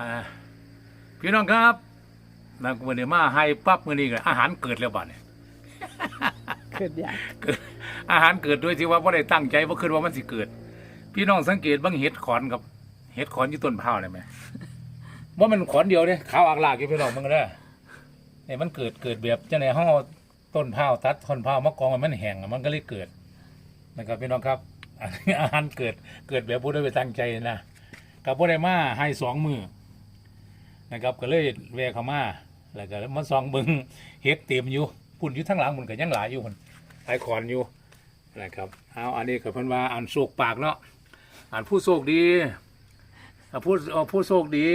อ่าพี่น้องครับนักวันนี้มาให้ปั๊บมื้อนี้ก็อาหารเกิดแล้วบัดนี้เกิดอยากเกิดอาหารเกิดโดยที่ว่าบ่ได้ตั้งใจบ่คิดว่ามันสิเกิด พี่น้องสังเกตเบางเห็ดขอนกับเห็ดขอนอยู่ต้นพร้าวได้ไหมว่ามันขอนเดียวเด้ขาวอักลากอยู่พี่น้องมึงเด้อเนี่ยมันเกิดเกิดแบบจังได๋เฮาต้นพร้าวตัดท่อนพร้าวมากองให้มันแห้งอะมันก็เลยเกิดนะครับพี่น้องครับอันนี้อาหารเกิดเกิดแบบบ่ได้ไปตั้งใจนะกับบ่ได้มาให้สองมือ นะครับ ก็เลยแวะเข้ามาแล้วก็มาส่องเบิ่งเห็ดเต็มอยู่ปุ่นอยู่ทั้งหลังมันก็ยังหลายอยู่มันหลายขอนอยู่นะครับเอาอันนี้ก็เพิ่นว่าอ่านโศกปากเนาะอ่านผู้โชคดีอ่าผู้อ่าผู้โชคดี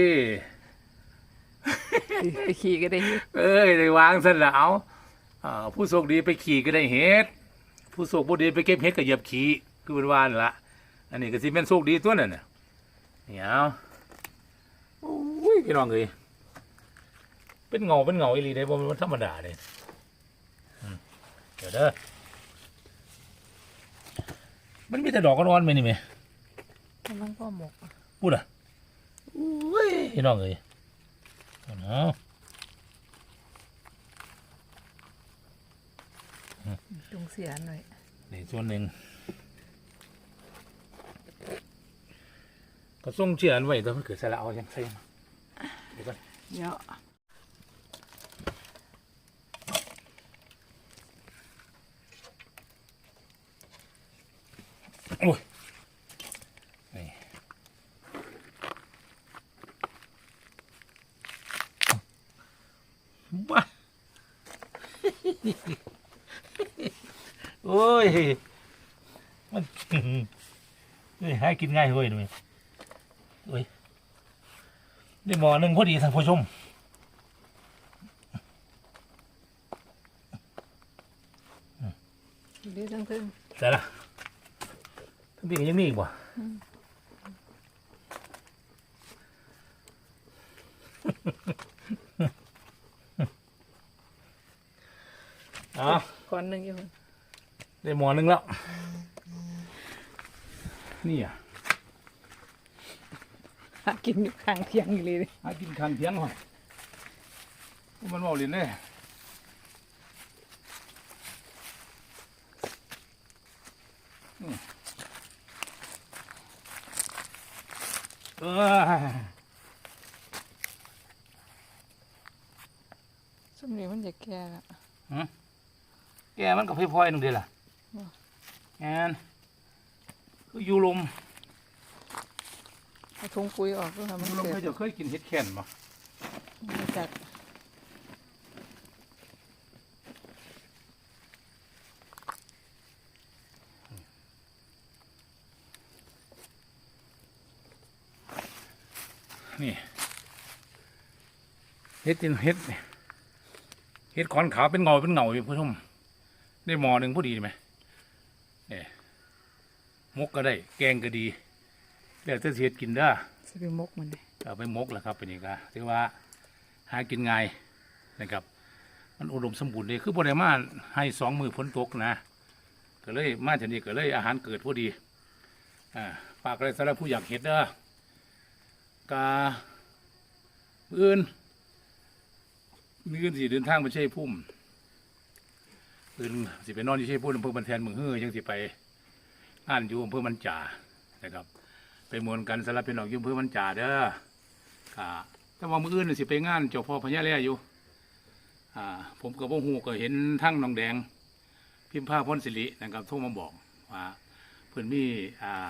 ไปขี่ก็ได้ฮิตเอ้ยได้วางซะแล้วเอาอ่าผู้โชคดีไปขี่ก็ได้เห็ดผู้โชคบ่ดีไปเก็บเห็ดก็เหยียบขี่คือเป็นว่านั่นละอันนี้ก็สิเป็นโชคดีตัวนั่นน่ะเดี๋ยวโอ้ย พี่น้องเอ้ยเป็นเงาเป็นเงาอีหลีได้บ่แมันธรรมดาเลยอืมเดี๋ยวเด้อมันมีแต่ดอกร้อนๆไหมนี่แม่กำลังพ่อหมกพูดอะอุ้ยพี่น้องเอ้ยเอาเนาะจงเสียหน่อยนี่ส่วนหนึ่งก็ส่งเชื่อนไว้แต่มันเกิดใส่ละเอายังใส่มาเดี๋ยวก่อนเดี๋ยวโอ้ยนี่บ้าโอ้ยมันเฮ้ยให้กินง่ายเว้ยหนุ่ยโอ้ย ได้หมอหนึ่งพอดีท่านผู้ชมเดี๋ยวทั้งทึ่งแต่ละทั้งที่ก็ยังมีอีกบ่อ๋อก้อนหนึ่งอยู่ได้หมอหนึ่งแล้ว นี่อะหากินอยู่ข้างเทียงอยู่เลย หากินข้างเทียงหน่อยมันเมาเล่นเด้อืมเออช่วงนี้มันจะแก่ละ แกมันกับพี่พลอยหนึ่งเดียวล่ะว้าแอนคืออยู่ลม เอาถุงปุ๋ยออกก็ทำอมันยู่ลมเกิเคดยจะเคยกินเห็ดแคนบ่มาจัดนี่เห็ดเป็นเห็ดนี่เห็ดขอนขาวเป็นเงาเป็นเงาอยู่ผู้ชมได้หมอหนึ่งพอดีไหมเนี่ยมกก็ได้ แกงก็ดี แล้วจะเสียดกินได้อสไปมกมันเลยเอาไปมกแหละครับเป็นอีกอะถือว่าหากินง่ายนะครับ มันอุดมสมบูรณ์เลยคือบริมาให้สองมือฝนตกนะก็เลยมาจากนี้ก็เลยอาหารเกิดพอดีอ่าฝากเลยสำหรับผู้อยากเห็ดเด้อกามื้ออื่นมืออื่นสิเดินทางไปใช่พุ่มอื่นสิไปนอนที่ใช่พุ่มอำเภอบันแทนเมืองเฮ้ยยังสิไปงานอยู่อำเภอมันจ่านะครับ ไปมวนกันสำหรับพี่น้องอยุ่อำเพื่อมันจ่าเด้อค่ะแต่ว่ามืออื่นสิไปงานเจ้าพ่อพญาแล่อยู่ อ่า ผมกับพ่อหูก็เห็นทั้งน้องแดง พิมพ์ผ้าพ้นสิรินะครับโทรมาบอกว่าเพื่อนมีอ่า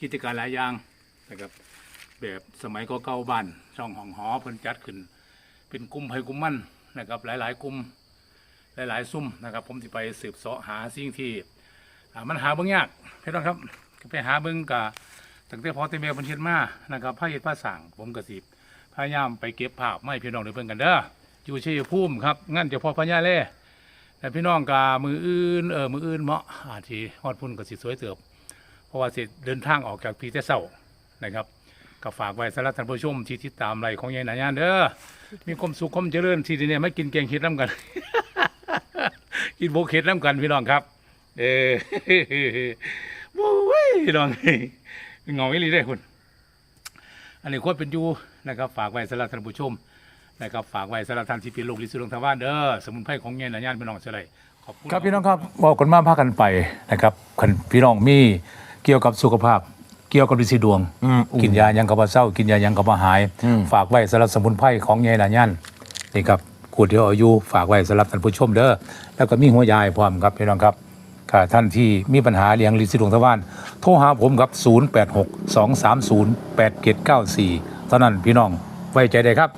กิจการหลายอย่างนะครับแบบสมัยก็เก่าบ้านช่องห้องหอเพิ่นจัดขึ้น เป็นกลุ่มไผกลุ่มมั่นนะครับ หลาย ๆ กลุ่มหลาย ๆ ซุ่มนะครับ ผมสิไปสืบเสาะหาสิ่งที่อ่ามันหาเบิ่งยากพี่น้องครับไปหาเบิ่งกะ ตั้งแต่พอเตเมียพันเชียนมานะครับพระเอกพระสั่งผมกระสิบพยายามไปเก็บภาพไม่พี่น้องได้เพิ่งกันเด้ออยู่เชัยภูมิครับงั้นเจ้าพ่อพญาเล่แต่พี่น้องกามืออื่นเออมืออื่นเหมาะอาทีฮอดพุ่นก็สิสวยเติบเพราะว่าสิเดินทางออกจากพีแต่เศร้านะครับก็ฝากไว้สำหรับท่านผู้ชมที่ติดตามไรของยายหนายานเด้อมีความสุขความเจริญที่นี่ไม่กินแกงเห็ดน้ำกัน กินโบเห็ดน้ำกันพี่น้องครับ เออโอ้ยพี่น้อง เงาอีหลีได้อคุณอันนี้ควรเป็นอยู่นะครับฝากไว้สำหรับท่านผู้ชมนะครับฝากไว้สำหรับท่านที่เป็นโรคลินสีดวงทวารเด้อสมุนไพรของเงี้ยหลายย่านพี่น้องเฉลยขอบคุณครับพี่น้องครับบอกกันมาพากันไปนะครับคันพี่น้องมีเกี่ยวกับสุขภาพ เกี่ยวกับลินสีดวง อืม กินยายังกับว่าเศร้า กินยายังกับว่าหาย อืม ฝากไว้สำหรับสมุนไพรของเงี้ยหลายย่านนี่ครับขวดเดียวอายุฝากไว้สำหรับท่านผู้ชมเด้อแล้วก็มีหัวยายพร้อมครับพี่น้องครับ ค่ะท่านที่มีปัญหาเลี้ยงลินสีดวงทวารโทรหาผมครับ 086 230 8794 เท่านั้นพี่น้องไว้ใจได้ครับ